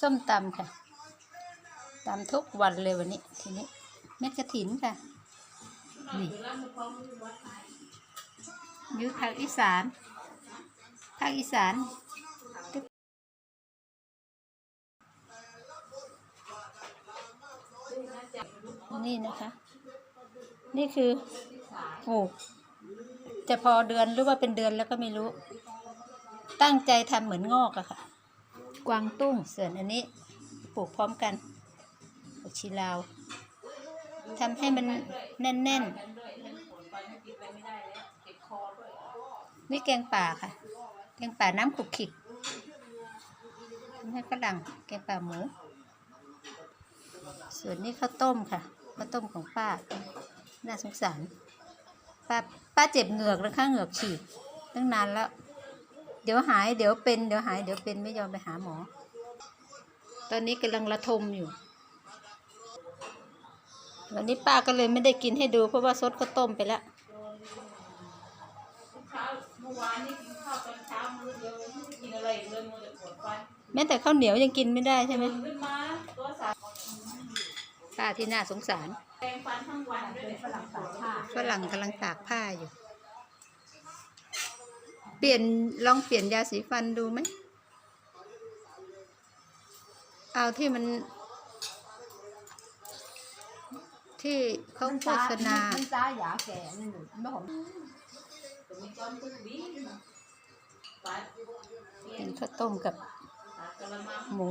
ส้มตำค่ะตำทุกวันเลยวันนี้ทีนี้เม็ดกระถินค่ะนี่อยุทางอีสานภาคอีสานนี่นะคะ นี่คือโอ้จะพอเดือนหรือว่าเป็นเดือนแล้วก็ไม่รู้ ตั้งใจทำเหมือนงอกอะค่ะ กวางตุ้งส่วนอันนี้ปลูกพร้อมกันผักชีลาวทำให้มันแน่นๆนี่แกงป่าค่ะ แกงป่าน้ำขุกขิกทำให้ฝรั่งแกงป่าหมู ส่วนนี้ข้าวต้มค่ะข้าวต้มของป้า น่าสงสาร ป้าป้าเจ็บเหงือกแล้วข้างเหงือกฉีกตั้งนานแล้ว เดี๋ยวหายเดี๋ยวเป็นเดี๋ยวหายเดี๋ยวเป็นไม่ยอมไปหาหมอ ตอนนี้กำลังระทมอยู่วันนี้ป้าก็เลยไม่ได้กินให้ดู เพราะว่าซดข้าวต้มไปแล้วเช้าเมื่อวานนี่กินข้าวตอนเช้ามื้อเดียวไม่ได้กินอะไรอีกเลยมัวแต่ปวดฟันแม้แต่ข้าวเหนียวยังกินไม่ได้ใช่ไหมตื่นขึ้นมาตัวสาป้าที่น่าสงสารแปรงฟันทั้งวันด้วยเนี่ยฝรั่งตากผ้าฝรั่งกำลังตากผ้าอยู่ เปลี่ยนลองเปลี่ยนยาสีฟันดูไหม เอาที่มัน ที่เขาโฆษณา มันจ้าหยาแก่นี่หนูไม่หอมตัวมีก้อนตุ้บีปัดเปลี่ยเป็นนข้าวต้มกับตากกระมังหมู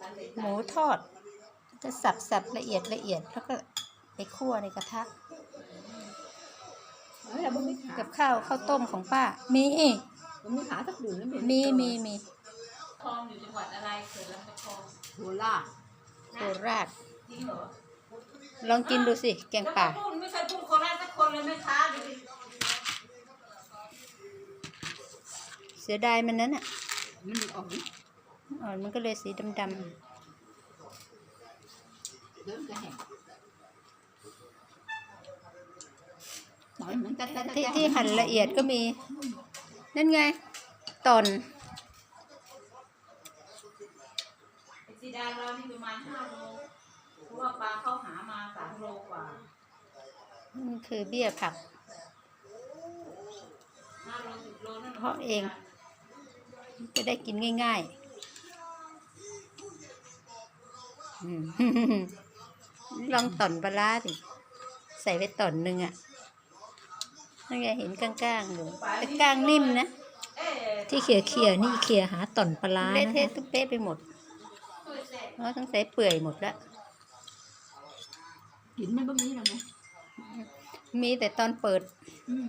ปัดใส่หมูทอด จะสับสับละเอียดละเอียดแล้วก็ไปคั่วในกระทะ เฮ้ยเราไม่มีขากับข้าวข้าวต้มของป้า มีเราไม่มีขาสักดื่นแล้วมีมีมีคลองอยู่จังหวัดอะไรเขื่อนลำตะคองโหล่าโคราชจริงเหรอลองกินดูสิ แกงป่าแล้วก็พูดไม่เคยพูดโคราชสักคนเลยแม่ค้าดูดิเสียดายมันนั้นอะมันออกอ่อนมันก็เลยสีดำเดินกระแหงหน่อยมันแต่แต่ ๆ ที่ที่หั่นละเอียดก็มี นั่นไงตอนไอ้ซีดานเรานี่ประมาณห้าโลเพราะว่าปลาเข้าหามาสามโลกว่านี่คือเบี้ยผักห้าโลสิบโลนั่นเพาะเอง จะได้กินง่ายๆอืมลองต่อนปลาร้าสิใส่ไปต่อนหนึ่งอะ นั่นไงเห็นก้างๆอยู่แต่ก้างนิ่มนะเอ๊ะที่เขี่ยเขี่ยๆนี่เขี่ยหาต่อนปลาร้าเละเทะทุกเป๊ะไปหมดช่วยเสร็จเพราะทั้งใส่เปื่อยหมดแล้วกินมันบ่มีหรอกนะมีแต่ตอนเปิดอืม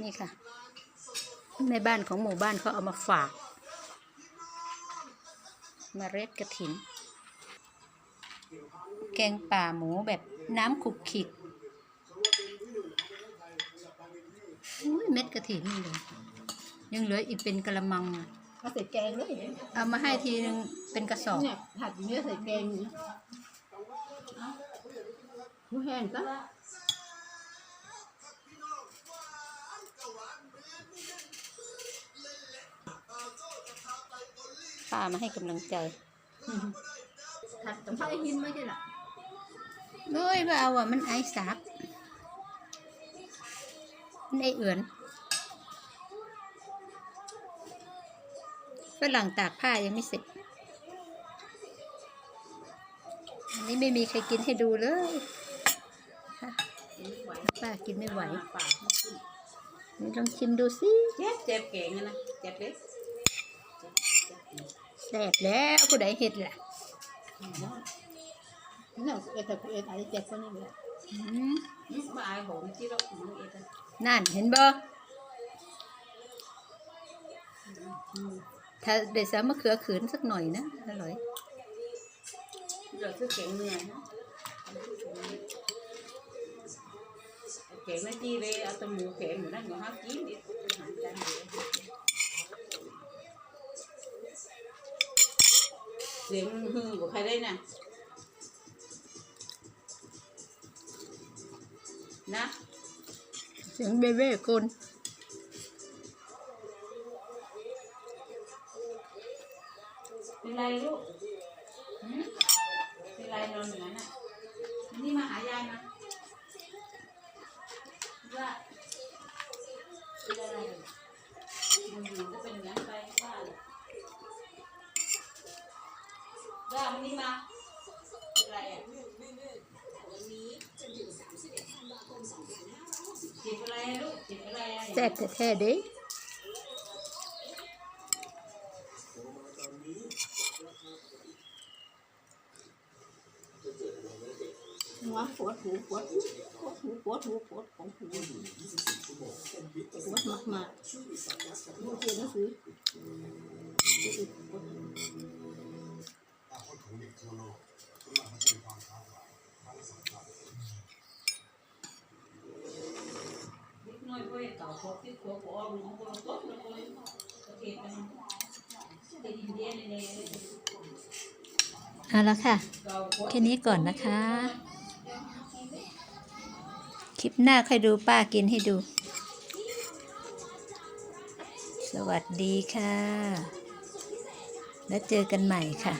นี่ค่ะ ในบ้านของหมู่บ้านเขาเอามาฝากเมาเร็ดกระถิน แกงป่าหมูแบบน้ำขลุกขลิกอุ้ยเม็ดกระถินนี่เลย ยังเหลืออีกเป็นกระมังอะเอาใส่แกงเลยเอามาให้ทีนึงเป็นกระสอบ เนี่ยผัดเนื้อใส่แกงนี่หมูแห้งซะป้ามาให้กำลังใจผัดกับข้าวไอ้หินไม่ใช่หรอเอ้ยว่าเอาอะมันไอสักมันไอเอือน ฝรั่งตากผ้ายังไม่เสร็จ อันนี้ไม่มีใครกินให้ดูเลยป้ากินไม่ไหวปากนี่ลองชิมดูสิเจ็บเจ็บเก่งอะนะเจ็บเล็กแสบแล้วผู้ใดเห็ดล่ะเนี่ยเอ็ดแต่กูเอ็ดอะไรเจ็บคนนี้เลยอืมมาอายโหงที่เราหนูเอ็ดอะนั่นเห็นบ่ ถ้าเด็ดสามะเขือขืนสักหน่อยนะอร่อยเดี๋ยวซื้อเก่งเนื้อนะเก่งไม่จีเลยเอาแตะหมูเก่งอยู่นั่นอยู่ห้ากินดิหารกันเลยเสียงฮือกับใครได้น่ะนะ เสียงเบเบ้คน เป็นไรลูกหืมเป็นไรนอนอย่างนั้นอะนี่มาหายายมาว่าเป็นอะไรอยู่ๆก็เป็นอย่างนั้นไปว่าเลยว่าวันนี้มาเป็นไรอะเจ็บอะไรลูกเจ็บอะไรอะแซ่บแท้ๆเด้ หัวปวดหูปวดหูปวดหูปวดหูปวดของหูปวดมากมากดูเขียนหนังสือปวดนิดหน่อยก็เห็นเต่าพกที่ตัวปอลุงก็ตบแล้วก็ประเทศมันเป็นอินเดียเลยเอาละค่ะ แค่นี้ก่อนนะคะ คลิปหน้าค่อยดูป้ากินให้ดู สวัสดีค่ะ แล้วเจอกันใหม่ค่ะ